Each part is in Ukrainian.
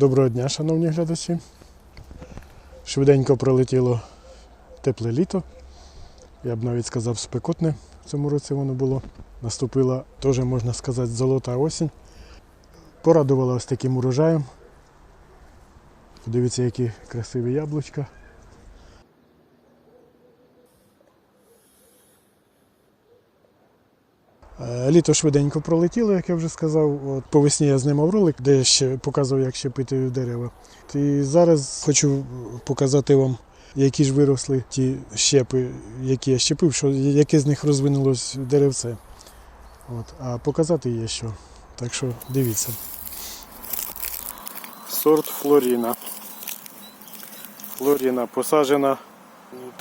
Доброго дня, шановні глядачі. Швиденько пролетіло тепле літо. Я б навіть сказав спекотне в цьому році воно було. Наступила теж, можна сказати, золота осінь. Порадувала ось таким урожаєм. Подивіться, які красиві яблучка. Літо швиденько пролетіло, як я вже сказав. От по весні я знімав ролик, де я ще показував, як щепити дерева. І зараз хочу показати вам, які ж виросли ті щепи, які я щепив, що, яке з них розвинулось деревце. От. А показати є що. Так що дивіться. Сорт Флоріна. Флоріна посаджена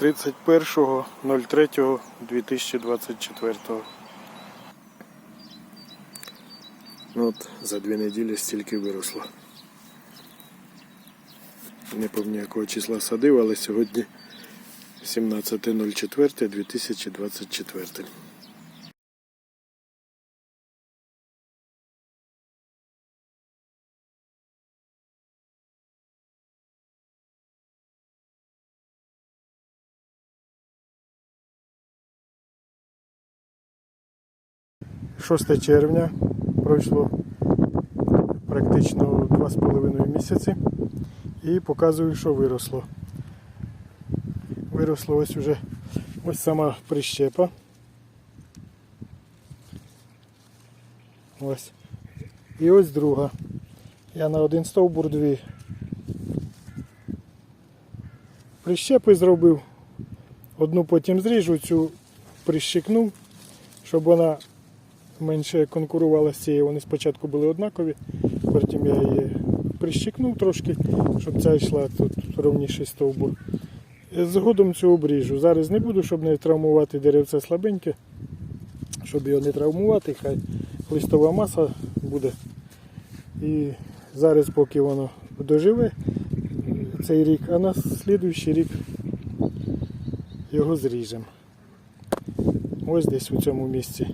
31.03.2024. Ну от за дві неділі стільки виросло. Не пам'ятаю якого числа садив, але сьогодні 17.04.2024. Шосте червня пройшло практично 2,5 місяці і показую, що виросло. Виросло ось уже ось сама прищепа. Ось. І ось друга. Я на один стовбур дві. Прищепи зробив. Одну потім зріжу, цю прищикнув, щоб вона менше конкурувала з цією. Вони спочатку були однакові, потім я її прищикнув трошки, щоб ця йшла тут ровніший стовбур. Згодом цю обріжу. Зараз не буду, щоб не травмувати деревце слабеньке, щоб його не травмувати, хай листова маса буде. І зараз, поки воно доживе цей рік, а на слідуючий рік його зріжемо. Ось десь у цьому місці.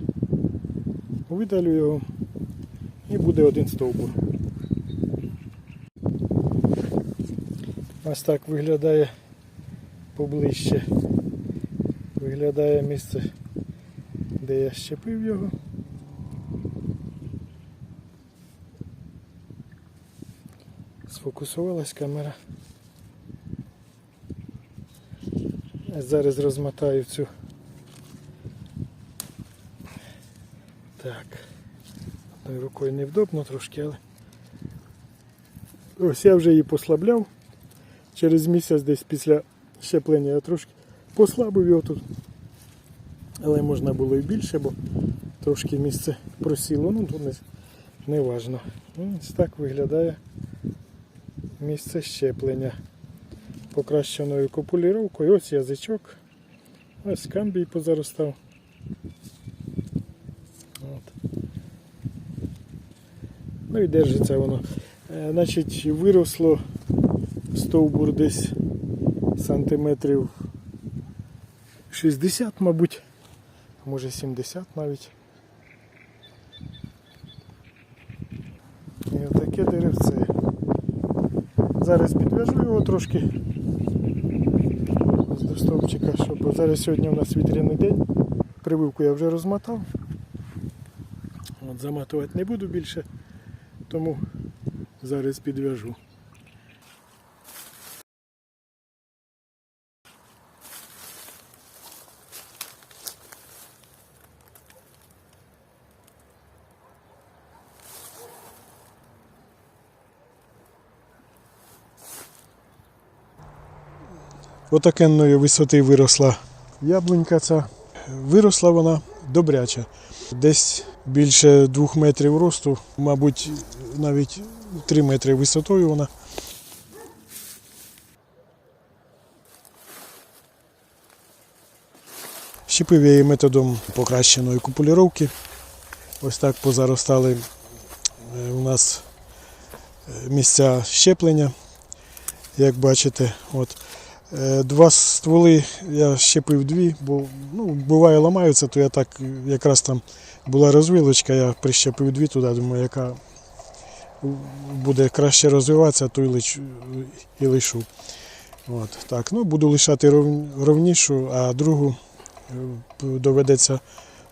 Видалю його і буде один стовбур. Ось так виглядає поближче. Виглядає місце, де я щепив його. Сфокусувалась камера. Зараз розмотаю цю. Так. Одною рукою невдобно трошки, але. Ось я вже її послабляв. Через місяць десь після щеплення я трошки послабив його тут. Але можна було і більше, бо трошки місце просіло, ну тут не, не важно. Ну, Ось так виглядає місце щеплення. Покращеною копуліровкою. Ось язичок. Ось камбій позаростав. От. Ну і держиться воно. Е, Значить, виросло стовбур десь сантиметрів 60, мабуть, може 70 навіть. І отаке деревце. Зараз підв'яжу його трошки до стовпчика, щоб зараз сьогодні у нас вітряний день. Прививку я вже розмотав. От заматувати не буду більше, тому зараз підв'яжу. Отакенної висоти виросла яблунька ця. Виросла вона добряча. Десь більше двох метрів росту, мабуть, навіть 3 метри висотою вона. Щепив я її методом покращеної купуліровки. Ось так позаростали е, у нас е, місця щеплення, як бачите. От. Е, Два стволи я щепив дві, бо ну, буває ламаються, то я так якраз там була розвилочка, я прищепив дві туди, думаю, яка буде краще розвиватися, то і лишу. І лишу. От, так, ну, буду лишати ров- ровнішу, а другу е, доведеться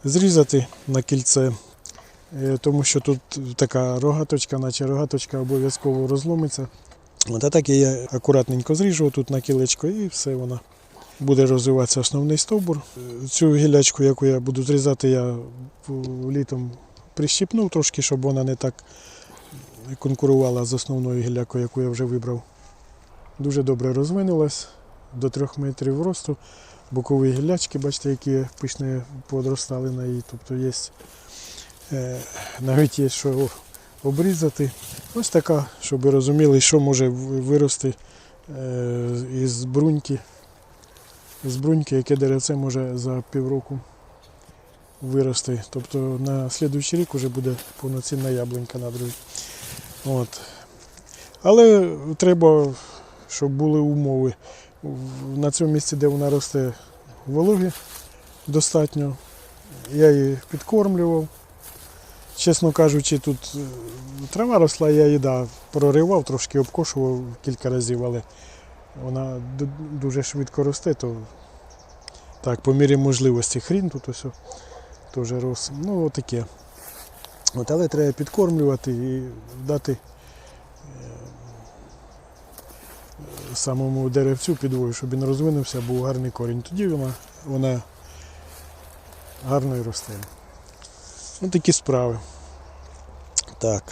зрізати на кільце, е, тому що тут така рогаточка, наче рогаточка обов'язково розломиться. От, а так я акуратненько зріжу тут на кілечко і все вона буде розвиватися основний стовбур. Цю гілячку, яку я буду зрізати, я літом прищіпнув трошки, щоб вона не так конкурувала з основною гілякою, яку я вже вибрав. Дуже добре розвинулась до 3 метрів росту. Бокові гілячки, бачите, які пишні подростали на її. Тобто є е, навіть є що обрізати. Ось така, щоб ви розуміли, що може вирости е, із бруньки. З бруньки, яке деревце може за півроку вирости. Тобто на слідуючий рік вже буде повноцінна яблунька на другий. От. Але треба, щоб були умови. На цьому місці, де вона росте, вологи достатньо. Я її підкормлював. Чесно кажучи, тут е, трава росла, я її да, проривав, трошки обкошував кілька разів, але вона дуже швидко росте, то так, по мірі можливості хрін тут ось теж рос. Ну, отаке. От, але треба підкормлювати і дати е, самому деревцю підвою, щоб він розвинувся, був гарний корінь. Тоді вона, вона гарно і росте. Ось такі справи. Так.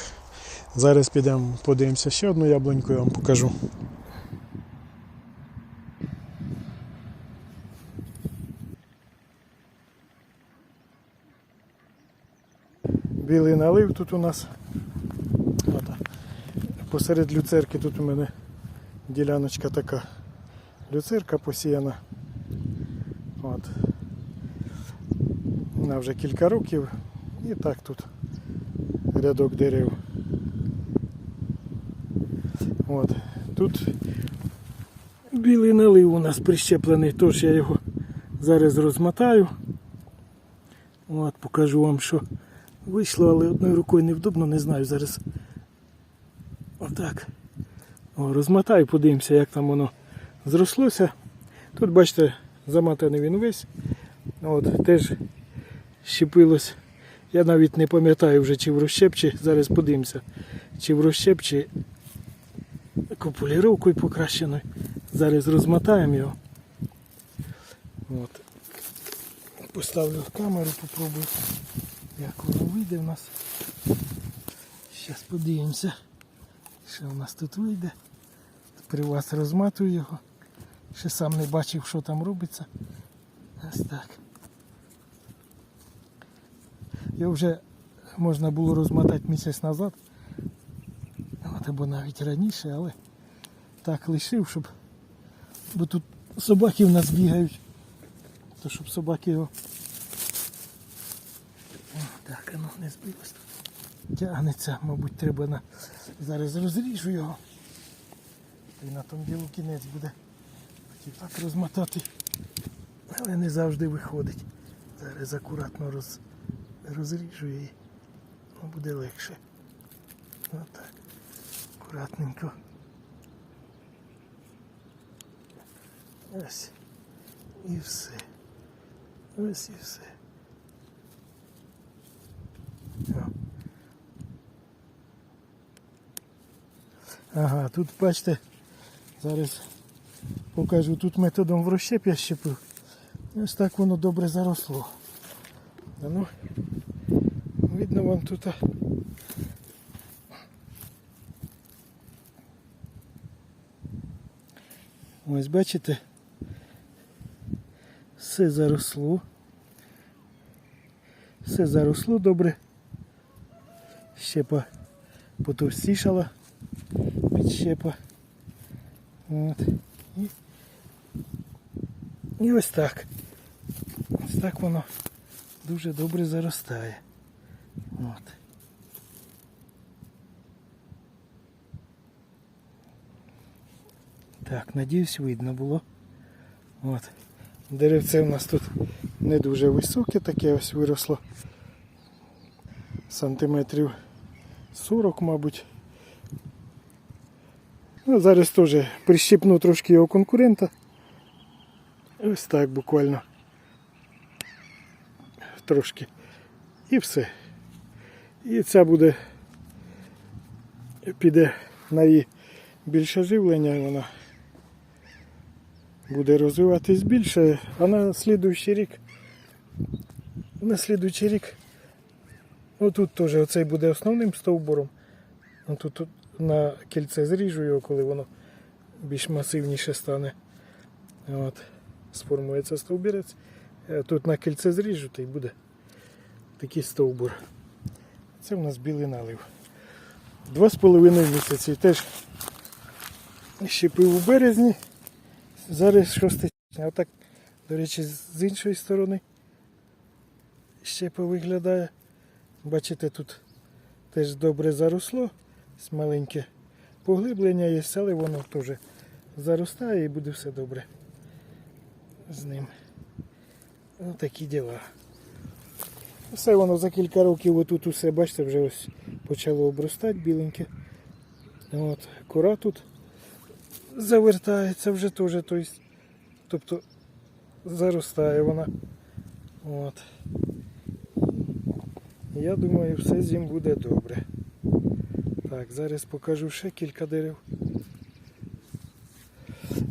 Зараз підемо подивимося ще одну яблуньку, я вам покажу. Білий налив тут у нас. Посеред люцерки тут у мене діляночка така. Люцерка посіяна. От. Вона вже кілька років. І так тут рядок дерев. От. Тут білий налив у нас прищеплений, тож я його зараз розмотаю. От, покажу вам, що вийшло, але одною рукою невдобно, не знаю зараз. Отак. О, розмотаю, подивимося, як там воно зрослося. Тут, бачите, замотаний він весь. От, теж щепилось. Я навіть не пам'ятаю вже, чи в розщеп, чи зараз подивимося, чи в розщеп, чи копуліровкою покращеною. Зараз розмотаємо його. От. Поставлю камеру, попробую, як воно вийде у нас. Зараз подивимося, що у нас тут вийде. При вас розматую його. Ще сам не бачив, що там робиться. Ось так. Його вже можна було розмотати місяць назад. От, або навіть раніше, але так лишив, щоб. Бо тут собаки в нас бігають. То щоб собаки його. О, так, воно не збилось тут. Тягнеться, мабуть, треба на. Зараз розріжу його. І на тому ділу кінець буде. Хотів так розмотати. Але не завжди виходить. Зараз акуратно роз, розріжу і ну, буде легше. Отак. Акуратненько. Ось. І все. Ось і все. Ага, тут бачите, зараз покажу, тут методом в розщеп я щепив. Ось так воно добре заросло. А ну, видно вам тут. Ось бачите, все заросло. Все заросло добре. Щепа потовстішала підщепа. От. І, і ось так. Ось так воно дуже добре заростає. От. Так, надіюсь, видно було. От. Деревце у нас тут не дуже високе, таке ось виросло. Сантиметрів 40, мабуть. Ну, зараз теж прищипну трошки його конкурента. Ось так буквально. Трошки. І все. І ця буде піде на її більше живлення, вона буде розвиватись більше, а на слідуючий рік, на слідуючий рік, отут теж оцей буде основним стовбуром. Тут, тут на кільце зріжу його, коли воно більш масивніше стане. От, сформується стовбірець. Е, Тут на кільце зріжу, то й буде такий стовбур. Це в нас білий налив. Два з половиною місяці. Теж щепив у березні. Зараз 6 січня. Отак, до речі, з іншої сторони щепа виглядає. Бачите, тут теж добре заросло. Маленьке поглиблення є, але воно теж заростає і буде все добре з ним. Ну, такі діла. Все воно за кілька років отут усе, бачите, вже ось почало обростати біленьке. От, кора тут завертається вже теж, тобто, тобто заростає вона. От. Я думаю, все з ним буде добре. Так, зараз покажу ще кілька дерев.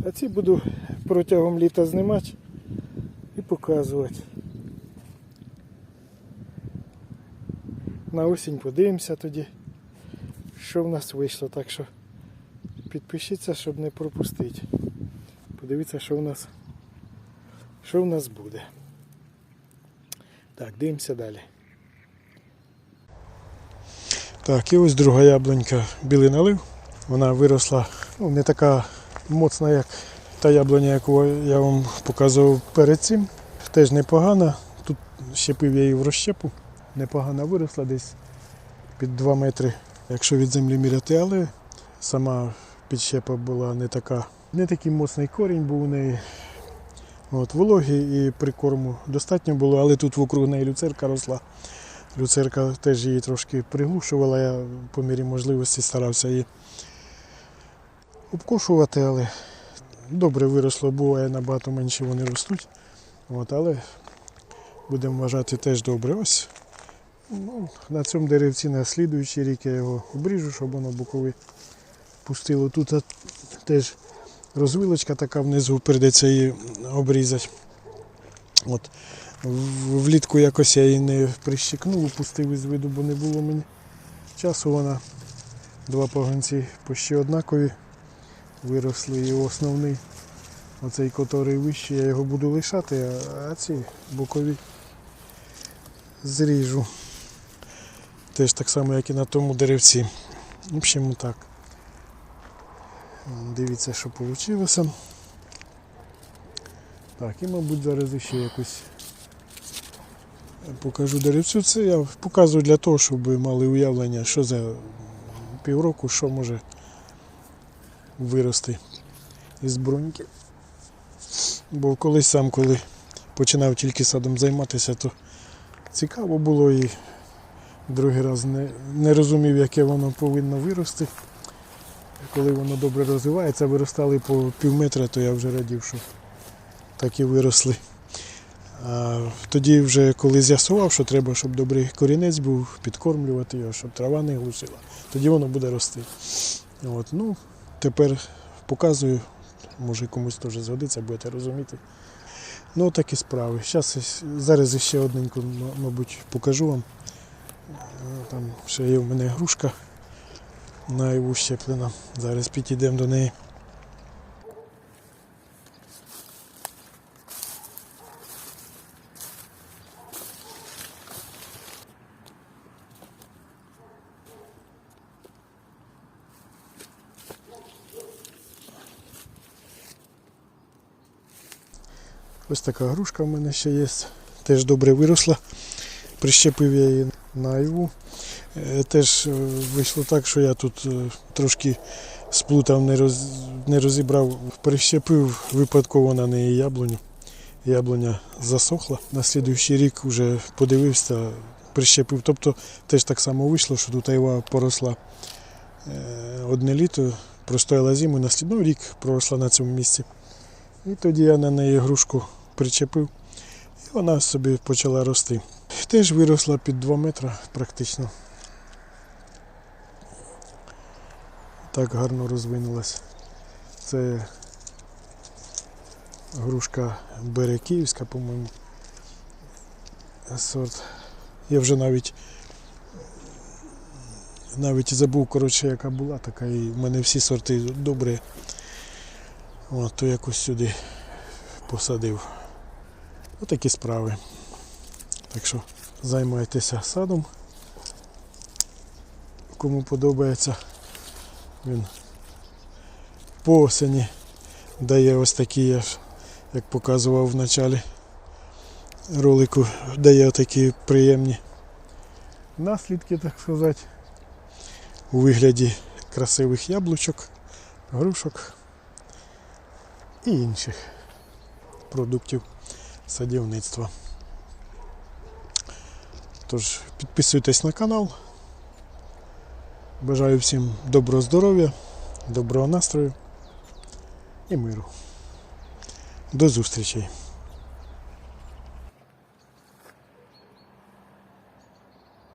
А ці буду протягом літа знімати і показувати. На осінь подивимося тоді, що в нас вийшло. Так що підпишіться, щоб не пропустити. Подивіться, що в нас, що в нас буде. Так, дивимося далі. Так, і ось друга яблунька білий налив. Вона виросла ну, не така моцна, як та яблуня, яку я вам показував перед цим. Теж непогана. Тут щепив я її в розщепу. Непогано виросла десь під 2 метри, якщо від землі міряти, але сама підщепа була не така, не такий моцний корінь був у неї. От, вологі і прикорму достатньо було, але тут вокруг неї люцерка росла. Люцерка теж її трошки приглушувала, я по мірі можливості старався її обкошувати, але добре виросло, буває набагато менше вони ростуть. От, але будемо вважати теж добре. Ось ну, на цьому деревці на слідуючий рік я його обріжу, щоб воно боковий пустило. Тут теж розвилочка така внизу, прийдеться її обрізати. От. Влітку якось я її не прищикнув, упустив із виду, бо не було мені часу. Вона два погонці почти однакові виросли. І основний, оцей котрий вищий, я його буду лишати, а- ці бокові зріжу. Теж так само, як і на тому деревці. В общем, так. Дивіться, що вийшло. Так, і мабуть зараз ще якусь покажу деревцю. Це я показую для того, щоб ви мали уявлення, що за півроку, що може вирости із бруньки. Бо колись сам, коли починав тільки садом займатися, то цікаво було і другий раз не, не розумів, яке воно повинно вирости. Коли воно добре розвивається, виростали по пів метра, то я вже радів, що так і виросли. Тоді вже коли з'ясував, що треба, щоб добрий корінець був, підкормлювати його, щоб трава не глушила, тоді воно буде рости. От, ну, тепер показую, може комусь теж згодиться, будете розуміти. Ну, такі справи. Щас, зараз ще одненьку, мабуть, покажу вам. Там ще є в мене грушка наяву щеплена. Зараз підійдемо до неї. Ось така грушка в мене ще є. Теж добре виросла. Прищепив я її на айву. Е, Теж е, вийшло так, що я тут е, трошки сплутав, не, роз, не розібрав, прищепив випадково на неї яблуню. Яблуня засохла. На слідуючий рік вже подивився, прищепив. Тобто теж так само вийшло, що тут айва поросла одне літо, простояла зиму на слід- ну, рік проросла на цьому місці. І тоді я на неї грушку причепив, і вона собі почала рости. Теж виросла під 2 метри практично. Так гарно розвинулась. Це грушка Берекіївська, по-моєму. Сорт. Я вже навіть навіть забув, коротше, яка була така, і в мене всі сорти добрі. От, то якось сюди посадив. Отакі справи. Так що займайтеся садом. Кому подобається, він по осені дає ось такі, як показував в началі ролику, дає такі приємні наслідки, так сказати, у вигляді красивих яблучок, грушок і інших продуктів садівництва. Тож підписуйтесь на канал. Бажаю всім доброго здоров'я, доброго настрою і миру. До зустрічей!